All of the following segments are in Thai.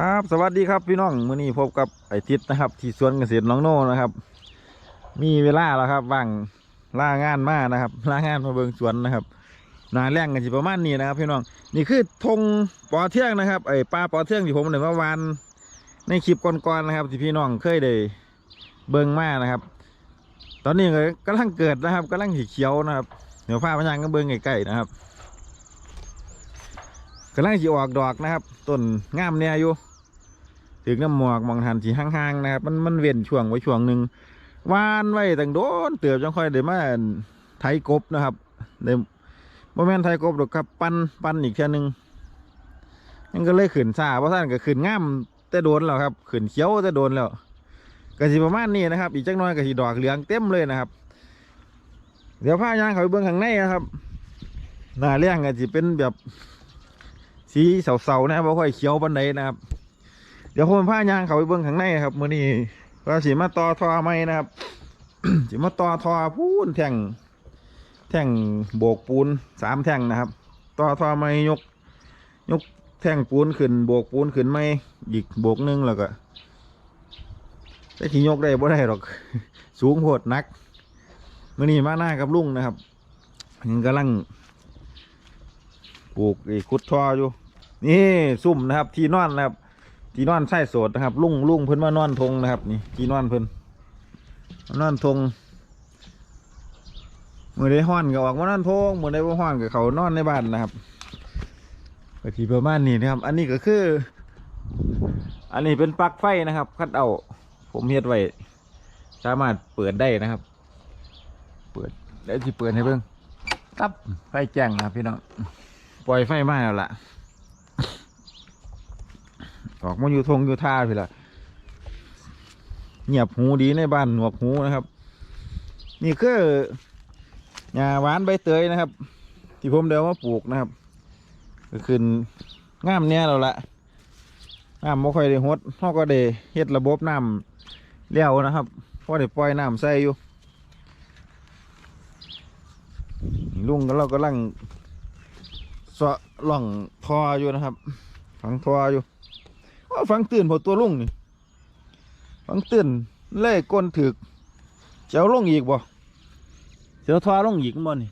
ครับสวัสดีครับพี่น้องมื้อนี้พบกับไอทิศนะครับ ที่สวนเกษตรน้องโน่นะครับ มีเวลาแล้วครับว่างล่างานมานะครับล่างานมาเบิงสวนนะครับนาแรงกันสิประมาณนี้นะครับ พี่น้องนี่คือธงปอเทืองนะครับไอปลาปอเทืองที่ผมเห็นว่าวานในคลิปก่อนๆนะครับ ที่พี่น้องเคยได้เบิงมานะครับ ตอนนี้ก็กำลังเกิดนะครับกำลังสีเขียวนะครับเดี๋ยวพาพยังก็เบิงใกล้ๆนะครับ กำลังสีออกดอกนะครับต้นงามเนี่ยอยู่ถึงน้ำหมอกมองทันสีห่างๆนะครับมันมันเว้นช่วงไว้ช่วงหนึ่งวานไว้ตั้งโดนเตือบจังค่อยได้มาไถกบนะครับเดี๋ยวโมเมนไถกบดอกครับปั้นปั้นอีกเท่านึงมันก็เลยขึ้นซาเพราะท่านก็ขึ้นง่ามแต่โดนแล้วครับขึ้นเขียวแต่โดนแล้วก็สิประมาณนี้นะครับ อีกจักน้อยก็สิดอกเหลืองเต็มเลยนะครับ เดี๋ยวผ้ายางเขาไปเบื้องข้างในนะครับหน้าเลี้ยงก็สิเป็นแบบ สีเสาๆนะครับบ่ค่อยเขียวปานใดนะครับ เดี๋ยวผมพายางเขาไปเบื้องข้างในครับมื้อนี้ว่าสิมาต่อทอไม้นะครับสิมาต่อทอพูนแท่งแท่งโบกปูนสามแท่งนะครับ ต่อทอไม้ยก ยกแท่งปูนขึ้นโบกปูนขึ้นไม้อีกโบกหนึงแล้วก็ได้ที่ยกได้บ่ได้หรอก สูงโหดนักมื้อนี้มาหน้ากับลุงนะครับยังกำลังปลูกไอ้ขุดทออยู่ นี่ซุ่มนะครับ ที่นอนนะครับที่นอนไส้สดนะครับ ลุ่งลุ่งเพิ่นมานอนทงนะครับ นี่ที่นอนเพิ่นนอนทงมือได้ห้อนก็ออกมานอนทงมือได้บ่ห้อนก็เขานอนในบ้านนะครับก็ที่ประมาณนี้นะครับ อันนี้ก็คือ อันนี้เป็นปลั๊กไฟนะครับ คัดเอาผมเฮ็ดไว้สามารถเปิดได้นะครับ เปิดแล้ที่เปิดให้เบิ่งตับไฟแจ้งนะพี่น้องปล่อยไฟมาแล้วล่ะ ออกมาอยู่ทงอยู่ท่าพี่ละเงียบหูดีในบ้านหนวกหูนะครับ นี่คือหญ้าหวานใบเตยนะครับ ที่ผมเดี๋ยวมาปลูกนะครับ ก็ขึ้นงามเนี่ยเราละน้ำไม่ค่อยได้หดเขาก็ได้เฮ็ดระบบน้ำเลี้ยวนะครับพอได้ปล่อยน้ำใส่อยู่ลุงก็เรากำลังสะล่องทออยู่นะครับ ฝังทออยู่ ฟังตื่นพอตัวลุงนี่ฟังตื่นเล่ก้นถึกเจ้าลงอีกบ่เจ้าทอลงอีกบ่นี่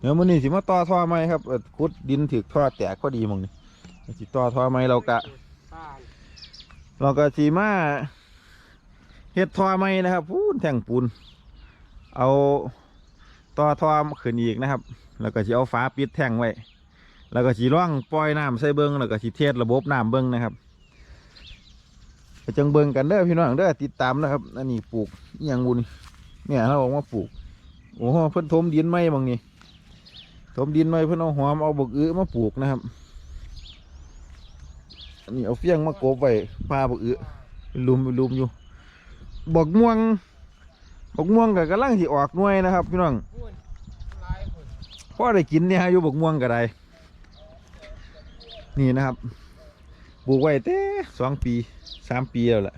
เดี๋ยวมื้อนี้สิมาต่อท่อไหมครับขุดดินถึกท่อแตกก็ดีหมองนี่สิต่อท่อไหมเรากะ เราก็สีมาเฮ็ดท่อไหมนะครับพูนแท่งปูนเอาต่อท่อขึ้นอีกนะครับ แล้วก็สิเอาฝาปิดแท่งไว้ แล้วก็สิร่องปล่อยน้ำใส่เบิ้งแล้วก็สิเทสระบบน้ำเบิ้งนะครับไปจังเบิ้งกันเด้อพี่น้องเด้อติดตามนะครับอันนี้ปลูกอย่างบุญเนี่ยเราบอกว่าปลูกโอ้โหเพิ่นถมดินไหมบางนี่ถมดินไหมเพิ่นเอาหอมเอาบกอื้อมาปลูกนะครับ อันนี้เอาเฟี้ยงมากบไว้ปลาบกอื้อเป็นลุมลุมอยู่ บอกม่วง บอกม่วงกับกำลังสิออกหน่วยนะครับ พี่น้อง พ่อได้กินเนี่ยอยู่บกม่วงก็ได้ นี่นะครับปลูกไว้แต่สองปีสามปีแล้วแหละ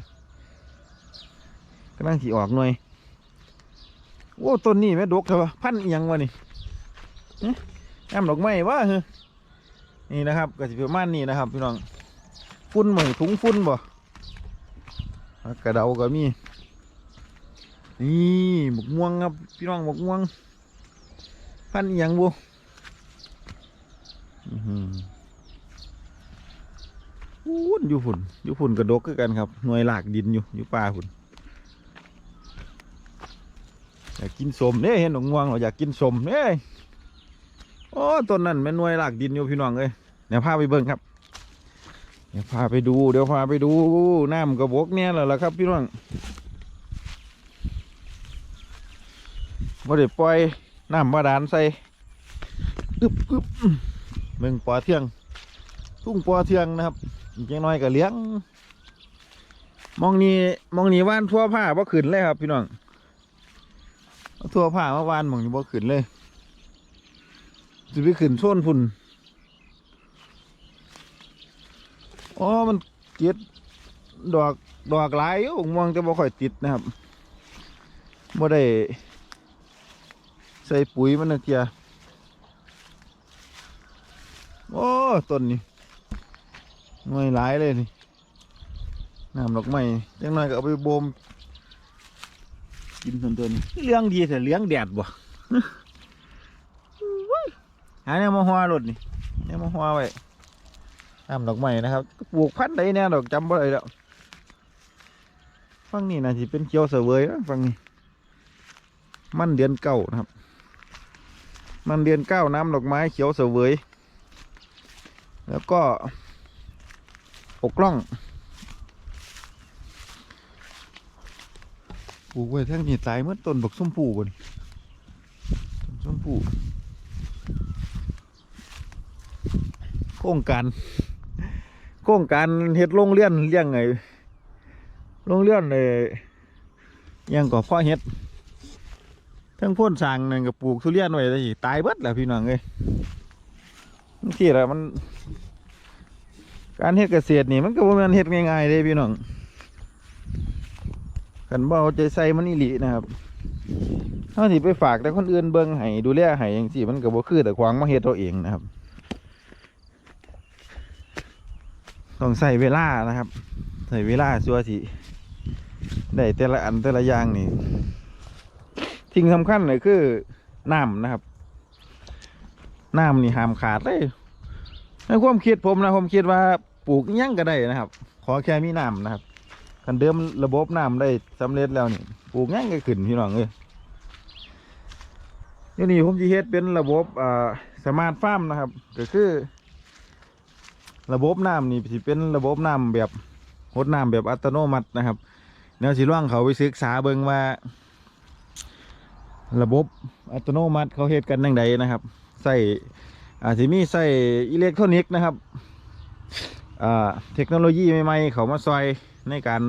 กำลังที่ออกหน่อยโอ้ต้นนี้แม่ดกเถอะพันธุ์อิหยังวะนี่หึน้ำดอกไม้วะเฮ้นี่นะครับก็จะประมาณนี้นะครับพี่น้องฟุ้นเหมือนถุงฟุ้นบ่กระเดาก็มีนี่บกม่วงครับพี่น้องบกม่วง พันอิหยังบุอืมอุ้นอยู่ฝุ่นอยู่ฝุ่นกระดกคือกันครับหน่วยหลากดินอยู่อยู่ป่าฝุ่นอยากกินสมเนี่ยเห็นหนองวงเราอยากกินสมเนี่ยโอ้ต้นนั้นแม่นหน่วยหลากดินอยู่พี่น้องเอ้ยเดี๋ยวพาไปเบิ่งครับเดี๋ยวพาไปดูเดี๋ยวพาไปดูน้ำกระบอกเนี่ยแหละล่ะครับพี่น้องบ่ได้ปล่อย น้ำบาดาลใส่อึบอึบเมืองปอเทือง ทุ่งปอเทืองนะครับ อีกอย่างน้อยก็เลี้ยง มองนี้มองนี้ว่านทั่วผ้าบ่ขึ้นเลยครับ พี่น้องทั่วผ้ามาว่านมองนี้บ่ขึ้นเลยจะไปขึ้นโซนพุ่นอ๋อมันเจ็ดดอกดอกหลายอยู่มองแต่บ่ค่อยติดนะครับบ่ได้ ใส่ปุ๋ยมันนะเทียโอ้ต้นนี้หน่วยหลายเลยนี่น้ำดอกไม้จังหน่อยก็เอาไปโบมกินต้นตัวนี้เลี้ยงดีแต่เลี้ยงแดดบ่หาแนวมาหัวรถนี่แนวมาหัวไว้น้ำดอกไม้นะครับปลูกพันธุ์ใดแน่ดอกจำบ่ได้แล้วฝั่งนี้นะที่เป็นเขียวเสวยนะฝั่งนี้มันเดือนเก้านะครับ มันเดือนเก้าน้ำดอกไม้เขียวเสวย แล้วก็อกกล้องปลูกไว้ทั้งนี้ตายเมื่อต้นบักส้มผูบนต้นส้มผูโครงการโครงการเฮ็ดโรงเรียนเลี้ยงไงโรงเรียนเลยยังก่อพ่อเฮ็ด ทั้งพ่นสางนั่นกับปลูกทุเรียนไว้ได้สิตายเบิดแหละพี่น้องเอ้ยบางทีละมัน การเฮ็ดเกษตรนี่มันก็บ่แม่นเฮ็ดง่ายๆเด้พี่น้องคันบ่เอาใจใส่มันอีหลีนะครับเฮาสิไปฝากแต่คนอื่นเบิ่งให้ดูแลให้จังซี่มันก็บ่คือแต่ควางมาเฮ็ดเอาเองนะครับ ต้องใส่เวลานะครับ ใส่เวลาสัวสิได้แต่ละอันแต่ละอย่างนี่ สิ่งสำคัญเลยคือน้ำนะครับ น้ำนี่ห้ามขาดเลยในความคิดผมนะผมคิดว่าปลูกยังก็ได้นะครับ ขอแค่มีน้ำนะครับคันเดิมระบบน้ำได้สำเร็จแล้วนี่ปลูกยังก็ขึ้นพี่น้องเอ้ยเดี๋ยวนี้ผมจะเฮ็ดเป็นระบบอ่าสมาร์ทฟาร์มนะครับ ก็คือ ระบบน้ำนี่สิเป็นระบบน้ำแบบหดน้ำแบบอัตโนมัตินะครับ แนวสิร่องเขาไปศึกษาเบิ่งว่า ระบบอัตโนมัติเขาเฮ็ดกันยังไงนะครับ ใส่อาจจะมีใส่อิเล็กทรอนิกส์นะครับอ่าเทคโนโลยีใหม่ๆเขามาซอยในการ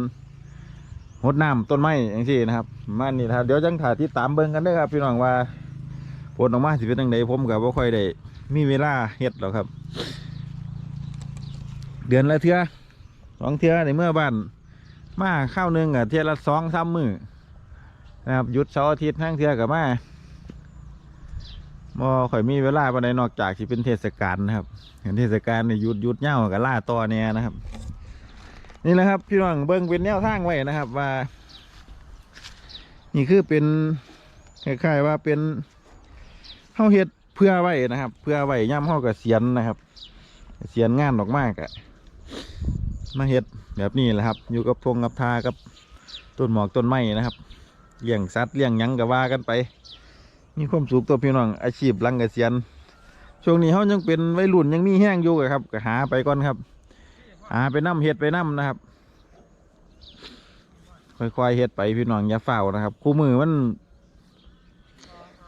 หดน้ำต้นไม้อย่างที่นะครับมาณนี้นะครับเดี๋ยวจังถ่ายที่ตามเบิ่งกันด้อครับพี่น้องว่าผลออกมาสิเป็นยังไงผมกับว่าค่อยได้มีเวลาเฮ็ดหรอกครับ เดือนละเทื่อสองเทื่อในเมื่อบ้านมาข้าวหนึงอะเทื่อละสองสามมือ นะครับหยุดเสาร์อาทิตย์ทั้งเทือกับมาบ่ข่อยมีเวลาปานใดนอกจากที่เป็นเทศกาลนะครับเห็นเทศกาลนี่หยุดหยุดเหย้ากับล่าต่อเนี่ยนะครับ นี่แหละครับ พี่น้องเบิ้งเป็นแนวทางไว้นะครับ ว่า นี่คือเป็นคล้ายๆว่าเป็นเฮาเฮ็ดเพื่อไว้นะครับ เพื่อไว้ย่ำเฮากับเสียนนะครับเสียนงานออกมากอะมาเฮ็ดแบบนี้แหละครับ อยู่กับทงกับทากับต้นหมอกต้นไม้นะครับ เลี้ยงสัตว์เลี้ยงหยังก็ว่ากันไป มีความสุขตัวพี่น้องอาชีพหลังเกษียณช่วงนี้เขายังเป็นวัยรุ่นยังมีแห้งอยู่ครับก็หาไปก่อนครับหาไปน้ำเห็ดไปน้ำนะครับ ค่อยๆเห็ดไปพี่น้องอย่าเฝ้านะครับ คู่มือมัน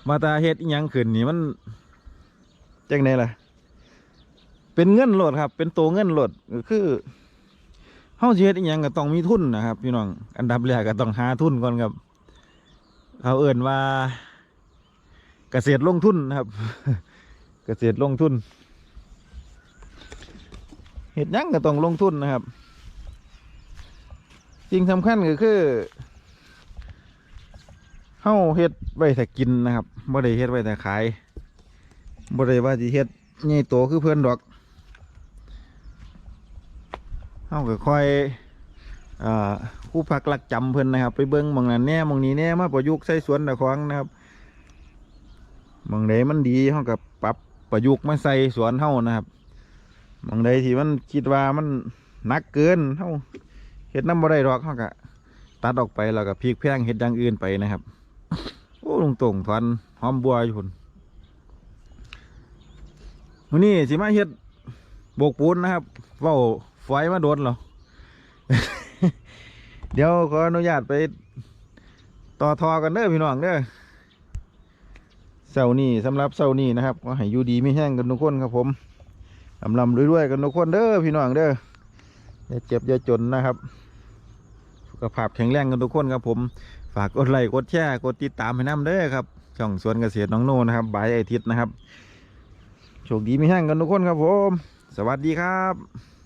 มาตาเห็ดยังขึ้นนี่มันจังไดล่ะ เป็นเงินโหลดครับ เป็นตัวเงินโหลดคือเฮาเฮ็ดอีหยังก็ต้องมีทุนนะครับ พี่น้องอันดับแรกก็ต้องหาทุนก่อนครับ เขาเอิ่นว่าเกษตรลงทุนนะครับ เกษตรลงทุนเห็ดยังก็ต้องลงทุนนะครับสิ่งสำคัญก็คือเฮาเฮ็ดไว้แต่กินนะครับบ่ได้เฮ็ดไว้แต่ขายบ่ได้ว่าสิเฮ็ดใหญ่โตคือเพื่อนดอกเฮาก็ค่อย อ่าผู้พักหลักจำเพิ่นนะครับ ไปเบิ้งมองนั้นแน่มองนี้แน่มาประยุกต์ใส่สวนตะควงนะครับมองใดมันดีเฮากับปรับประยุกต์มาใส่สวนเฮานะครับมองใดที่มันคิดว่ามันนักเกินเฮาเฮ็ดน้ำบ่ได้ดอกเฮาก็ตัดออกไปแล้วก็พลิกแพงเฮ็ดอย่างอื่นไปนะครับโอ้ลุงตรงถอนหอมบัวอยู่พุ่นมื้อนี้สิมาเฮ็ดโบกปูนนะครับเว้าฝอยมาโดนเหรอ เดี๋ยวขออนุญาตไปต่อทอกันเด้อพี่น้องเด้อเสาร์นี้สำหรับเสาร์นี้นะครับก็ให้อยู่ดีไม่แห้งกันทุกคนครับผมลำลำรวยๆกันทุกคนเด้อพี่น้องเด้ออย่าเจ็บอย่าจนนะครับสุขภาพแข็งแรงกันทุกคนครับผม ฝากกดไลค์กดแชร์กดติดตามให้น้ำเด้อครับช่องสวนเกษตรน้องโน่นะครับบายไอทิศนะครับโชคดีไม่แห้งกันทุกคนครับผม สวัสดีครับ